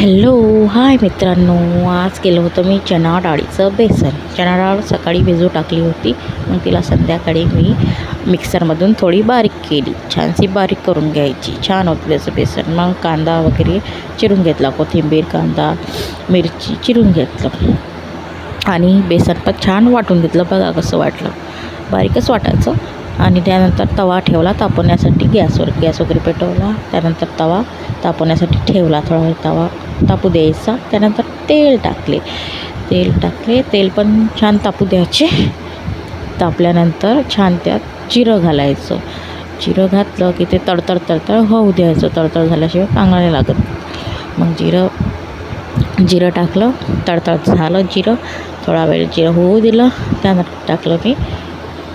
Hello hi मित्रांनो. आज केलं होतं मी चणा डाळीचं बेसन. चणा डाळ सकाळी भिजू टाकली होती. मग तिला संध्याकाळी मी मिक्सरमधून थोडी बारीक केली. छानशी बारीक करून घ्यायची. छान होतं त्याचं बेसन. मग कांदा वगैरे चिरून घेतला. कोथिंबीर कांदा मिरची चिरून घेतलं. आणि बेसन पण छान वाटून घेतलं. बघा कसं वाटलं. बारीकच वाटायचं. आणि त्यानंतर तवा ठेवला तापवण्यासाठी गॅसवर. गॅस वगैरे पेटवला. त्यानंतर तवा तापवण्यासाठी ठेवला थोडा वेळ तवा. तापू द्यायचा. त्यानंतर तेल टाकले. तेल टाकले. तेल पण छान तापू द्यायचे. तापल्यानंतर छान त्यात जिरं घालायचं. जिरं घातलं की ते तडतड तडतड होऊ द्यायचं. तडतड झाल्याशिवाय चांगलं नाही. लागत मग जिरं जिरं टाकलं. तडतड झालं जिरं. थोडा वेळ जिरं होऊ दिलं. त्यानंतर टाकलं मी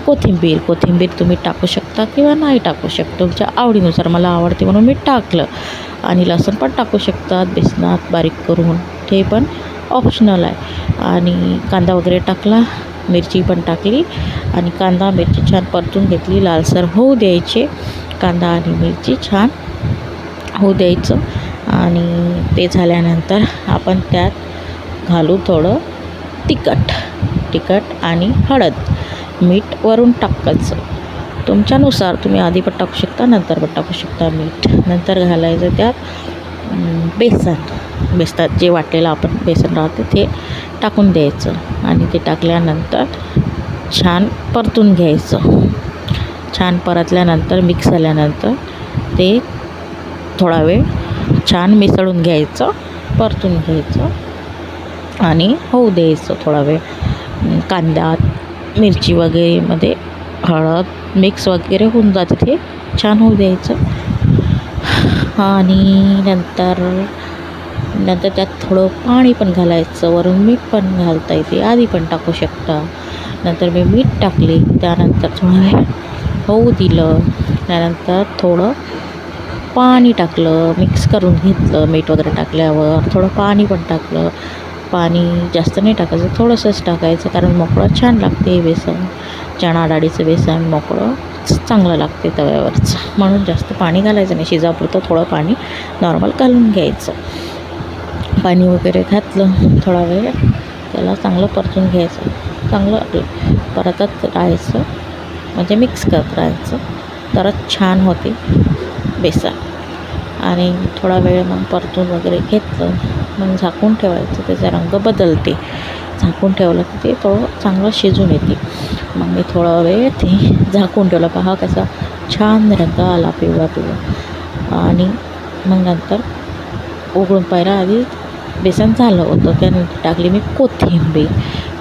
कोथिंबीर. कोथिंबीर तुम्ही टाकू शकता किंवा नाही टाकू शकता. तुमच्या आवडीनुसार मला आवडते म्हणून मी टाकलं. आणि लसूण पण टाकू शकतात. बेसनात बारीक करून. ते पण ऑप्शनल आहे. आणि कांदा वगैरे टाकला. मिरची पण टाकली. आणि कांदा मिरची छान परतून घेतली. लालसर होऊ द्यायचे. कांदा आणि मिरची छान होऊ द्यायचं. आणि ते झाल्यानंतर आपण त्यात घालू थोडं तिखट. तिखट आणि हळद. मीठ वरून टाकायचं. तुमच्यानुसार तुम्ही आधी पण टाकू शकता नंतर पण टाकू शकता मीठ. नंतर घालायचं त्यात बेसन. बेसनात जे वाटलेलं आपण बेसन राहते ते टाकून द्यायचं आणि ते टाकल्यानंतर छान परतून घ्यायचं. छान परतल्यानंतर मिक्स झाल्यानंतर ते थोडा वेळ छान मिसळून घ्यायचं परतून घ्यायचं आणि होऊ द्यायचं थोडा वेळ. कांद्यात मिरची वगैरेमध्ये हळद मिक्स वगैरे होऊन जाते ते. छान होऊ द्यायचं. आणि नंतर नंतर त्यात थोडं पाणी पण घालायचं. वरून मीठ पण घालता येते. आधी पण टाकू शकता. नंतर मी मीठ टाकले. त्यानंतर थोडं वेळ होऊ दिलं. त्यानंतर थोडं पाणी टाकलं. मिक्स करून घेतलं. मीठ वगैरे टाकल्यावर थोडं पाणी पण टाकलं. पाणी जास्त नाही टाकायचं थोडंसंच टाकायचं कारण मोकळं छान लागते बेसन. चणा डाळीचं बेसन मोकळं चांगलं लागते तव्यावरचं. म्हणून जास्त पाणी घालायचं नाही. शिजापुरतं थोडं पाणी नॉर्मल घालून घ्यायचं. पाणी वगैरे घातलं थोडा वेळ त्याला चांगलं परतून घ्यायचं. चांगलं परतच परतत राहायचं. म्हणजे मिक्स करत राहायचं. तरच छान होते बेसन. आणि थोडा वेळ मग परतून वगैरे घेतलं. मग झाकून ठेवायचं त्याचा रंग बदलते. झाकून ठेवलं की ते थोडं चांगलं शिजून येते. मग मी थोडा वेळ ते झाकून ठेवलं. पहा कसा छान रंग आला पिवळा पिवळा. आणि मग नंतर उघडून पाहिलं आधी बेसन झालं होतं. त्यानंतर टाकली मी कोथिंबीर.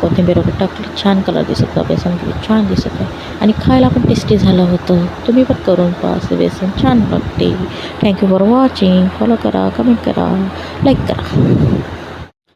कोथिंबीर वगैरे टाकली छान कलर दिसत होता बेसन छान दिसत आहे. आणि खायला पण टेस्टी झालं होतं. तुम्ही पण करून पहा असं बेसन छान वाटते thank you for watching follow करा कमेंट करा लाईक करा.